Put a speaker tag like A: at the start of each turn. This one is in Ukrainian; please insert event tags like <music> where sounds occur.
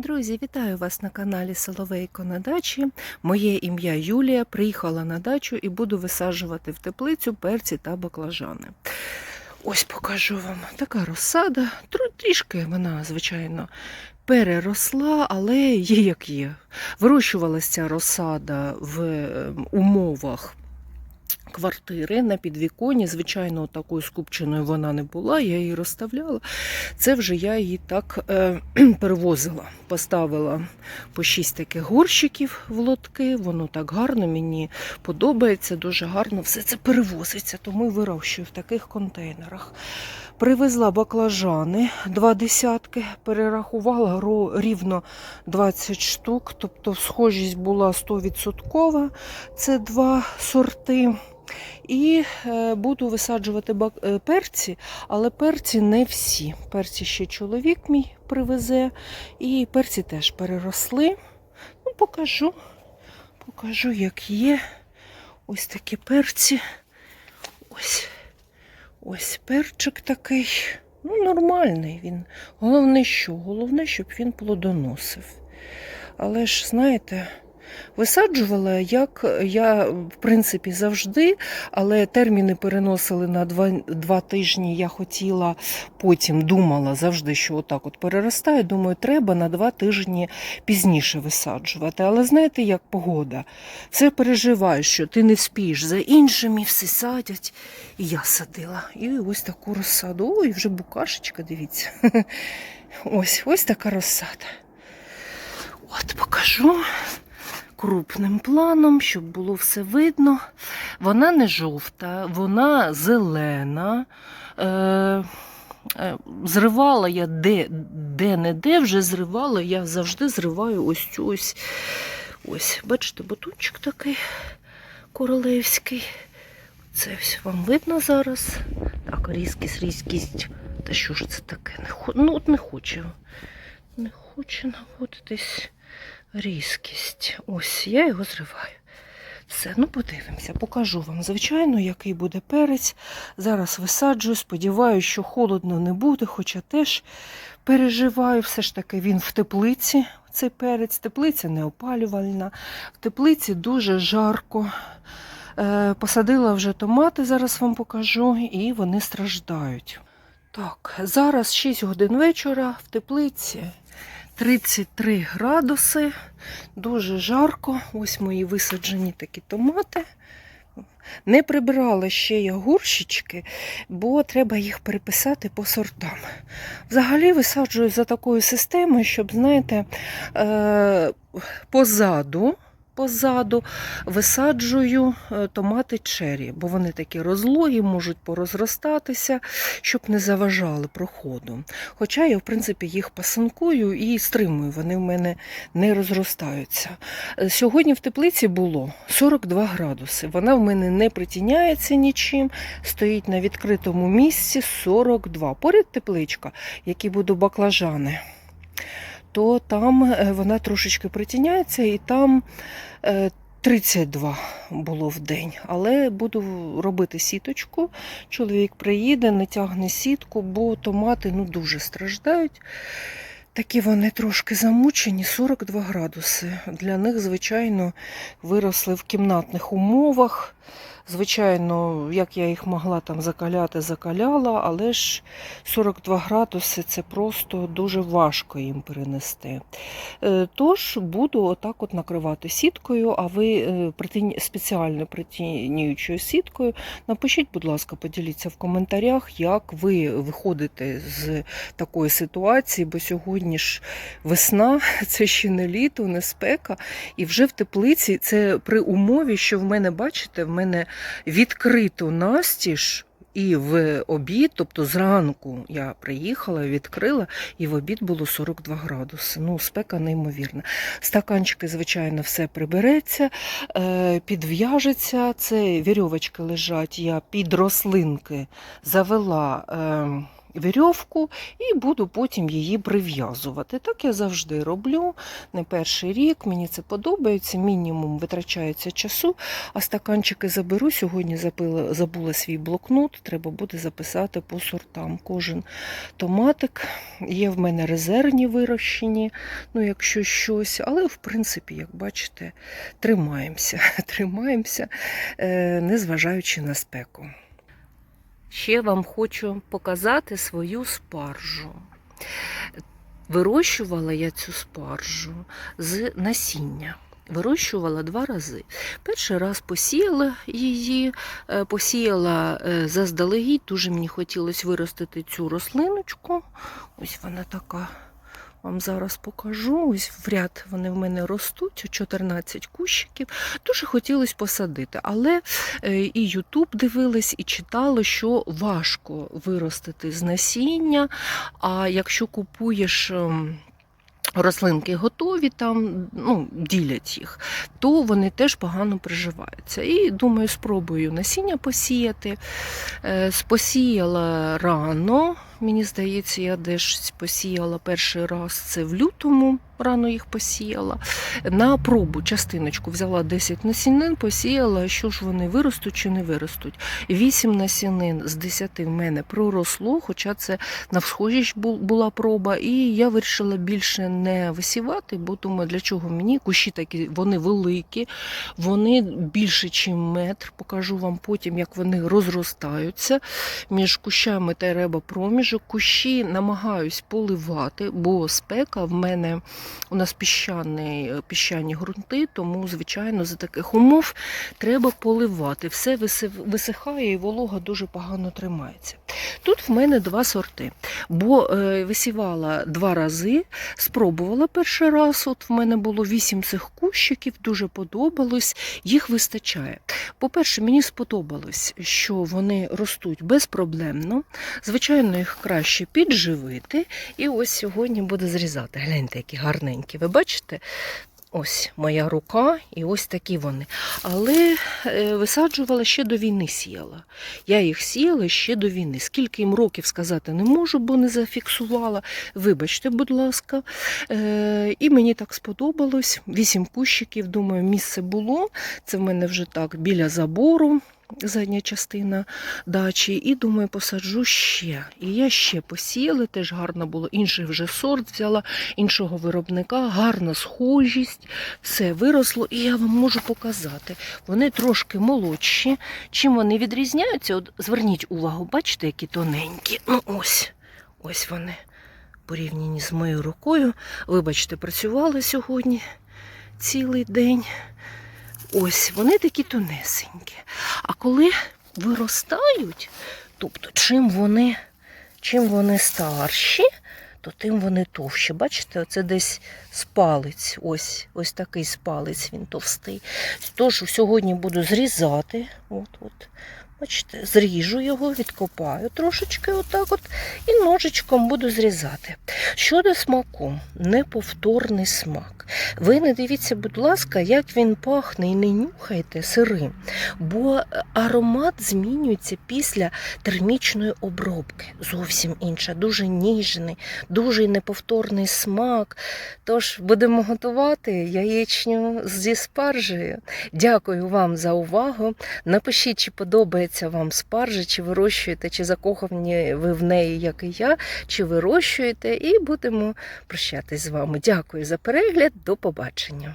A: Друзі, вітаю вас на каналі Соловейко на дачі. Моє ім'я Юлія. Приїхала на дачу і буду висаджувати в теплицю перці та баклажани. Ось покажу вам така розсада. Трішки вона, звичайно, переросла, але є як є. Вирощувалася розсада в е, умовах. Квартири на підвіконі, звичайно, такою скупченою вона не була, я її розставляла. Це вже я її так е, перевозила. Поставила по шість таких горщиків в лотки. Воно так гарно, мені подобається, дуже гарно все це перевозиться, тому і вирощую в таких контейнерах. Привезла баклажани, два десятки, перерахувала рівно 20 штук, тобто схожість була 100%. Це два сорти. І е, буду висаджувати е, перці, але перці не всі. Перці ще чоловік мій привезе, і перці теж переросли. Ну, покажу, покажу, як є. Ось такі перці. Ось, ось перчик такий. Ну, нормальний він. Головне, що? Головне, щоб він плодоносив. Але ж, знаєте, висаджувала, як я, в принципі, завжди, але терміни переносили на два, два тижні. Я хотіла, потім думала завжди, що отак от переростає. Думаю, треба на два тижні пізніше висаджувати. Але знаєте, як погода? Все переживаєш, що ти не спієш за іншими, всі садять. І я садила. І ось таку розсаду. Ой, вже букашечка, дивіться. <laughs> Ось, ось така розсада. От покажу крупним планом, щоб було все видно. Вона не жовта, вона зелена. Е, е, зривала я де, де-не-де, вже зривала, я завжди зриваю ось цю ось. Ось, бачите, бутончик такий королевський. Це ось вам видно зараз. Так, різкість, різкість. Та що ж це таке? Не. Ну, от не хочу. Не хочу наводитись різкість. Ось, я його зриваю. Все, ну подивимося, покажу вам, звичайно, який буде перець. Зараз висаджую, сподіваюся, що холодно не буде, хоча теж переживаю, все ж таки він в теплиці, цей перець. Теплиця не опалювальна, в теплиці дуже жарко. Е, Посадила вже томати, зараз вам покажу, і вони страждають. Так, зараз 6 годин вечора в теплиці 33 градуси, дуже жарко. Ось мої висаджені такі томати. Не прибирала ще я бо треба їх переписати по сортам. Взагалі висаджую за такою системою, щоб, знаєте, е, позаду. Позаду висаджую е, томати чері, бо вони такі розлогі, можуть порозростатися, щоб не заважали проходу. Хоча я, в принципі, їх пасинкую і стримую, вони в мене не розростаються. Е, Сьогодні в теплиці було 42 градуси. Вона в мене не притіняється нічим, стоїть на відкритому місці 42. Поряд тепличка, які будуть баклажани то там е, вона трошечки притіняється, і там е, 32 було в день. Але буду робити сіточку. Чоловік приїде, натягне сітку, бо томати ну, дуже страждають. Такі вони трошки замучені, 42 градуси. Для них, звичайно, виросли в кімнатних умовах. Звичайно, як я їх могла там закаляти, закаляла, але ж 42 градуси це просто дуже важко їм перенести. Е, Тож буду отак от накривати сіткою, а ви е, спеціально притінюючою сіткою. Напишіть, будь ласка, поділіться в коментарях, як ви виходите з такої ситуації, бо сьогодні ж весна, <laughs> це ще не літо, не спека. І вже в теплиці це при умові, що в мене, бачите, в мене відкрито настіж. І в обід, тобто зранку я приїхала, відкрила, і в обід було 42 градуси. Ну, спека неймовірна. Стаканчики, звичайно, все прибереться, е, підв'яжеться. Це вірьовочки лежать. Я під рослинки завела. Вірьовку і буду потім її прив'язувати. Так я завжди роблю. Не перший рік, мені це подобається, мінімум витрачається часу, а стаканчики заберу. Сьогодні забила, забула свій блокнот, треба буде записати по сортам. Кожен томатик. Є в мене резервні вирощені, ну якщо щось, але в принципі, як бачите, тримаємося, <laughs> тримаємося, е, незважаючи на спеку. Ще вам хочу показати свою спаржу. Вирощувала я цю спаржу з насіння. Вирощувала два рази. Перший раз посіяла її, е, посіяла е, заздалегідь, дуже мені хотілося виростити цю рослиночку. Ось вона така. Вам зараз покажу. Ось в ряд вони в мене ростуть, 14 кущиків. Дуже хотілося посадити, але е, і Ютуб дивилась, і читала, що важко виростити з насіння. А якщо купуєш. ем, Рослинки готові, там ну, ділять їх, то вони теж погано приживаються. І думаю, спробую насіння посіяти. Е, Посіяла рано. Мені здається, я десь посіяла перший раз це в лютому, рано їх посіяла. На пробу частиночку взяла 10 насінин, посіяла, що ж вони виростуть чи не виростуть. 8 насінин з 10 в мене проросло, хоча це на всхожість бу- була проба, і я вирішила більше не висівати, бо думаю, для чого мені кущі такі, вони великі, вони більше, ніж метр. Покажу вам потім, як вони розростаються. Між кущами треба проміжок. Кущі намагаюсь поливати, бо спека в мене у нас піщані, піщані ґрунти, тому, звичайно, за таких умов треба поливати. Все висихає і волога дуже погано тримається. Тут в мене два сорти, бо е, висівала два рази, спробувала перший раз. От в мене було вісім цих кущиків, дуже подобалось, їх вистачає. По-перше, мені сподобалось, що вони ростуть безпроблемно. Звичайно, їх краще підживити. І ось сьогодні буду зрізати. Гляньте, які гарненькі. Ви бачите? Ось моя рука, і ось такі вони. Але е, висаджувала ще до війни сіяла. Я їх сіяла ще до війни. Скільки їм років сказати не можу, бо не зафіксувала. Вибачте, будь ласка. Е, і мені так сподобалось. Вісім кущиків, думаю, місце було. Це в мене вже так біля забору. Задня частина дачі, і думаю, посаджу ще. І я ще посіяла, теж гарно було. Інший вже сорт взяла, іншого виробника, гарна схожість, все виросло, і я вам можу показати. Вони трошки молодші. Чим вони відрізняються? От зверніть увагу, бачите, які тоненькі. Ну ось, ось вони порівняні з моєю рукою. Вибачте, працювала сьогодні цілий день. Ось вони такі тонесенькі. А коли виростають, тобто чим вони, чим вони старші, то тим вони товщі. Бачите, оце десь спалець. Ось ось такий спалець, він товстий. Тож сьогодні буду зрізати. От, от. Бачите, зріжу його, відкопаю трошечки отак от, і ножичком буду зрізати. Щодо смаку, неповторний смак. Ви не дивіться, будь ласка, як він пахне і не нюхайте сирим, бо аромат змінюється після термічної обробки. Зовсім інша, дуже ніжний, дуже неповторний смак. Тож будемо готувати яєчню зі спаржею. Дякую вам за увагу. Напишіть, чи подобається вам спаржа, чи вирощуєте, чи закохані ви в неї, як і я, чи вирощуєте, і будемо прощатись з вами. Дякую за перегляд. До побачення.